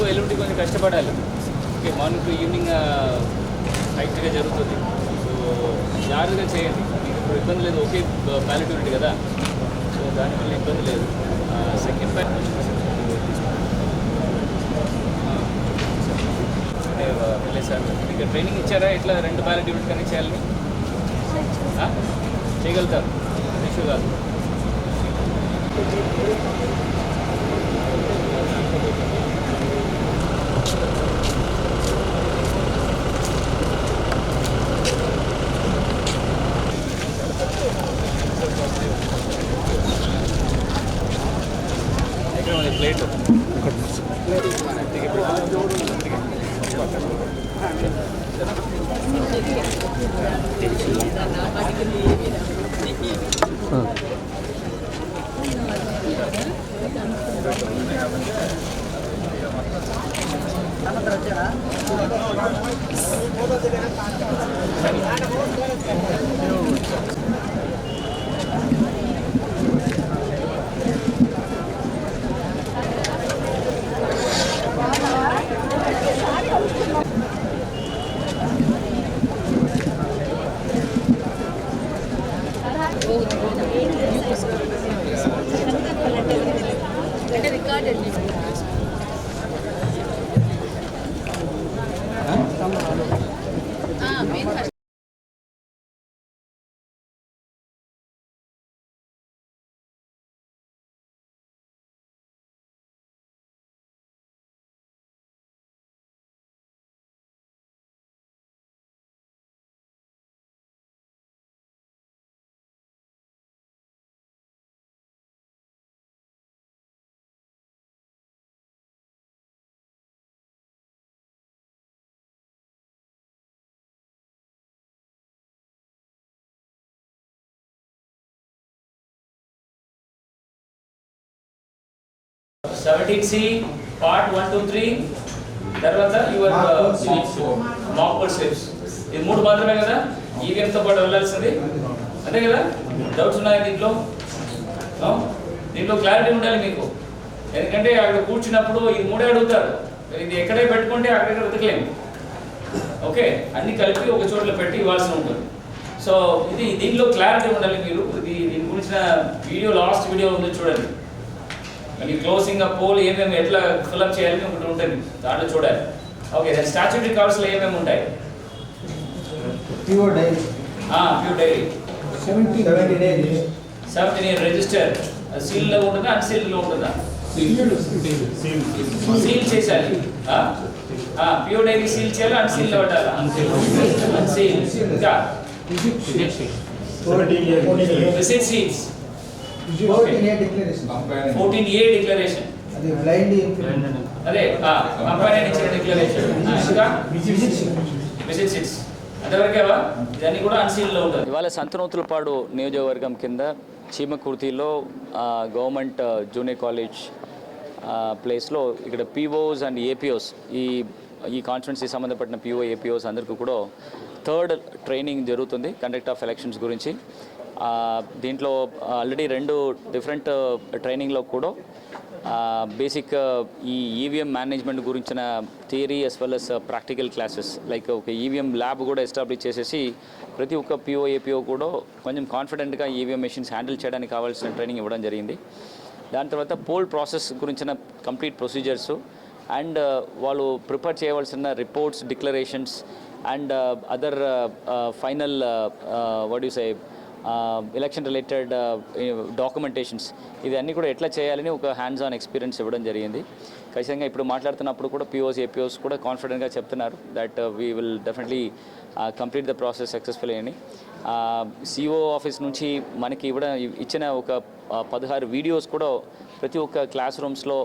రేపు ఎల్లుండి కొంచెం కష్టపడాలి. ఓకే మార్నింగ్ టు ఈవినింగ్ హైట్గా జరుగుతుంది. సో జాగ్రత్తగా చేయండి. మీకు ఇప్పుడు ఇబ్బంది లేదు. ఒకే ప్యాలెట్ కదా. సో దానివల్ల ఇబ్బంది లేదు. సెకండ్ ప్యాలెట్ సార్ మీకు ట్రైనింగ్ ఇచ్చారా? ఇట్లా రెండు బ్యాలెట్ యూనిట్ కనెక్ట్ చేయాలని? చేయగలుగుతారు. ఇష్యూ కాదు. ప్లేట్ అంటే రికార్డ్ అండి main seventeen C part one two three తర్వాత యువర్ మాక్ కోడ్ స్లిప్స్ ఇది మూడు మాత్రమే కదా? ఈవీఎంతో పాటు వెళ్ళాల్సింది. అంతే కదా? డౌట్స్ ఉన్నాయా దీంట్లో? దీంట్లో క్లారిటీ ఉండాలి మీకు. ఎందుకంటే అక్కడ కూర్చున్నప్పుడు ఈ మూడే అడుగుతారు. ఇది ఎక్కడే పెట్టుకుంటే అక్కడెక్కడ వెతకలేము. ఓకే? అన్ని కలిపి ఒక చోట్ల పెట్టి ఇవ్వాల్సి ఉంటుంది. సో ఇది దీంట్లో క్లారిటీ ఉండాలి మీరు. ఇది దీని గురించిన వీడియో లాస్ట్ వీడియో ఉంది చూడండి. మళ్ళీ క్లోజింగ్ ఆ పోల్ ఏమేమి ఎట్లా ఫిల్అప్ చేయాలని ఒకటి ఉంటుంది దాంట్లో చూడాలి ఓకే దాని స్టాచ్యూటరీ కార్డ్స్లో ఏమేమి ఉంటాయి pure diary pure diary seventy seventy diary seventeen year register సీల్లో ఉంటుందా అన్సీల్లో ఉంటుందా సీల్ చేయాలి ప్యూర్ డైరీ సీల్ చేయాలి అన్సీల్లో పెట్టాలా అన్సీల్ ఇంకా visit seals fourteen A declaration fourteen A declaration అది బ్లైండ్ అదే కంపెనీ ఇచ్చిన డిక్లరేషన్ ఇంకా? విజిట్ సిక్స్ అంతవరకేవా ఇదన్నీ కూడా అన్సీల్లో ఉంటుంది ఇవాళ సంతనూతులపాడు నియోజకవర్గం కింద చీమకుర్తిలో గవర్నమెంట్ జూనియర్ కాలేజ్ ప్లేస్లో ఇక్కడ పీఓస్ అండ్ ఏపీఓస్ ఈ ఈ కాన్స్టిట్యున్సీ సంబంధపడిన పీఓ ఏపీఓస్ అందరికీ కూడా థర్డ్ ట్రైనింగ్ జరుగుతుంది కండక్ట్ ఆఫ్ ఎలక్షన్స్ గురించి. దీంట్లో ఆల్రెడీ రెండు డిఫరెంట్ ట్రైనింగ్లో uh, కూడా బేసిక్ uh, ఈ ఈవీఎం మేనేజ్మెంట్ గురించిన theory as well as practical classes like ఒక ఈవీఎం ల్యాబ్ కూడా ఎస్టాబ్లిష్ చేసేసి ప్రతి ఒక్క పిఓ ఏపీఓ కూడా కొంచెం కాన్ఫిడెంట్గా ఈవీఎం మెషిన్స్ హ్యాండిల్ చేయడానికి కావాల్సిన ట్రైనింగ్ ఇవ్వడం జరిగింది. దాని తర్వాత పోల్ ప్రాసెస్ గురించిన కంప్లీట్ ప్రొసీజర్స్ అండ్ వాళ్ళు ప్రిపేర్ చేయవలసిన reports declarations and other final what you say election related documentations ఇది అన్నీ కూడా ఎట్లా చేయాలని ఒక హ్యాండ్స్ ఆన్ ఎక్స్పీరియన్స్ ఇవ్వడం జరిగింది. ఖచ్చితంగా ఇప్పుడు మాట్లాడుతున్నప్పుడు కూడా పిఓస్ ఏపీఓస్ కూడా కాన్ఫిడెంట్గా చెప్తున్నారు that we will definitely complete the process successful అని. సిఓ ఆఫీస్ నుంచి మనకి ఇవ్వడం ఇచ్చిన ఒక పదహారు వీడియోస్ కూడా ప్రతి ఒక్క క్లాస్ రూమ్స్లో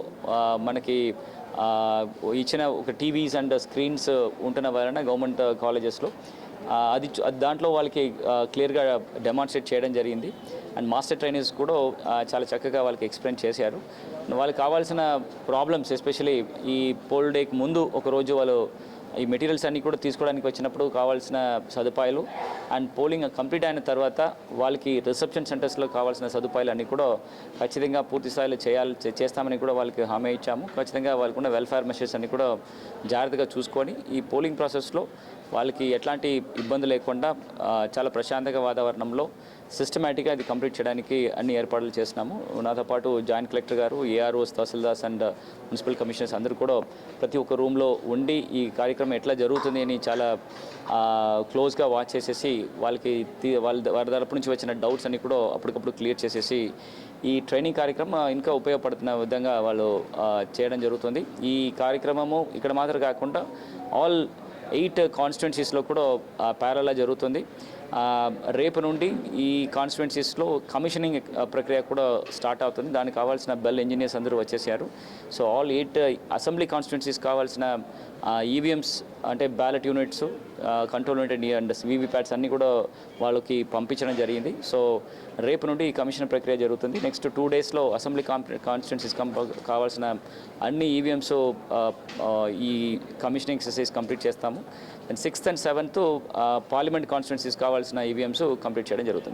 మనకి ఇచ్చిన ఒక టీవీస్ అండ్ స్క్రీన్స్ ఉంటున్న వలన గవర్నమెంట్ కాలేజెస్లో అది దాంట్లో వాళ్ళకి క్లియర్గా డెమాన్స్ట్రేట్ చేయడం జరిగింది. అండ్ మాస్టర్ ట్రైనర్స్ కూడా చాలా చక్కగా వాళ్ళకి ఎక్స్ప్లెయిన్ చేశారు. వాళ్ళకి కావాల్సిన ప్రాబ్లమ్స్ ఎస్పెషలీ ఈ పోల్ డేకి ముందు ఒక రోజు వాళ్ళు ఈ మెటీరియల్స్ అన్నీ కూడా తీసుకోవడానికి వచ్చినప్పుడు కావాల్సిన సదుపాయాలు అండ్ పోలింగ్ కంప్లీట్ అయిన తర్వాత వాళ్ళకి రిసెప్షన్ సెంటర్స్లో కావాల్సిన సదుపాయాలు అన్నీ కూడా ఖచ్చితంగా పూర్తి స్థాయిలో చేయాలి చేస్తామని కూడా వాళ్ళకి హామీ ఇచ్చాము. ఖచ్చితంగా వాళ్ళకున్న వెల్ఫేర్ మెషర్స్ అన్నీ కూడా జాగ్రత్తగా చూసుకొని ఈ పోలింగ్ ప్రాసెస్లో వాళ్ళకి ఎట్లాంటి ఇబ్బంది లేకుండా చాలా ప్రశాంతంగా వాతావరణంలో సిస్టమేటిక్గా అది కంప్లీట్ చేయడానికి అన్ని ఏర్పాట్లు చేసినాము నాతో పాటు జాయింట్ కలెక్టర్ గారు AROs tahsildars and municipal commissioners అందరూ కూడా ప్రతి ఒక్క రూమ్లో ఉండి ఈ కార్యక్రమం ఎట్లా జరుగుతుంది అని చాలా క్లోజ్గా వాచ్ చేసేసి వాళ్ళకి వాళ్ళ వారి తరపు నుంచి వచ్చిన డౌట్స్ అన్ని కూడా అప్పటికప్పుడు క్లియర్ చేసేసి ఈ ట్రైనింగ్ కార్యక్రమం ఇంకా ఉపయోగపడుతున్న విధంగా వాళ్ళు చేయడం జరుగుతుంది. ఈ కార్యక్రమము ఇక్కడ మాత్రం కాకుండా ఆల్ ఎయిట్ కాన్స్టిట్యున్సీస్లో కూడా ప్యారలా జరుగుతుంది. రేపు నుండి ఈ కాన్స్టిట్యున్సీస్లో కమిషనింగ్ ప్రక్రియ కూడా స్టార్ట్ అవుతుంది. దానికి కావాల్సిన బెల్ ఇంజనీర్స్ అందరూ వచ్చేసారు. So all eight assembly constituencies కావాల్సిన ఈవీఎంస్ అంటే ballot units control unit and VVPATs అన్నీ కూడా వాళ్ళకి పంపించడం జరిగింది. సో రేపు నుండి ఈ కమిషన్ ప్రక్రియ జరుగుతుంది. నెక్స్ట్ టూ డేస్లో అసెంబ్లీ కాన్స్టిట్యున్సీస్ కావాల్సిన అన్ని ఈవీఎంస్ ఈ కమిషనింగ్ ఎక్సర్సైజ్ కంప్లీట్ చేస్తాము. And sixth and seventh parliament constituencies కావాల్సిన ఈవీఎంస్ కంప్లీట్ చేయడం జరుగుతుంది.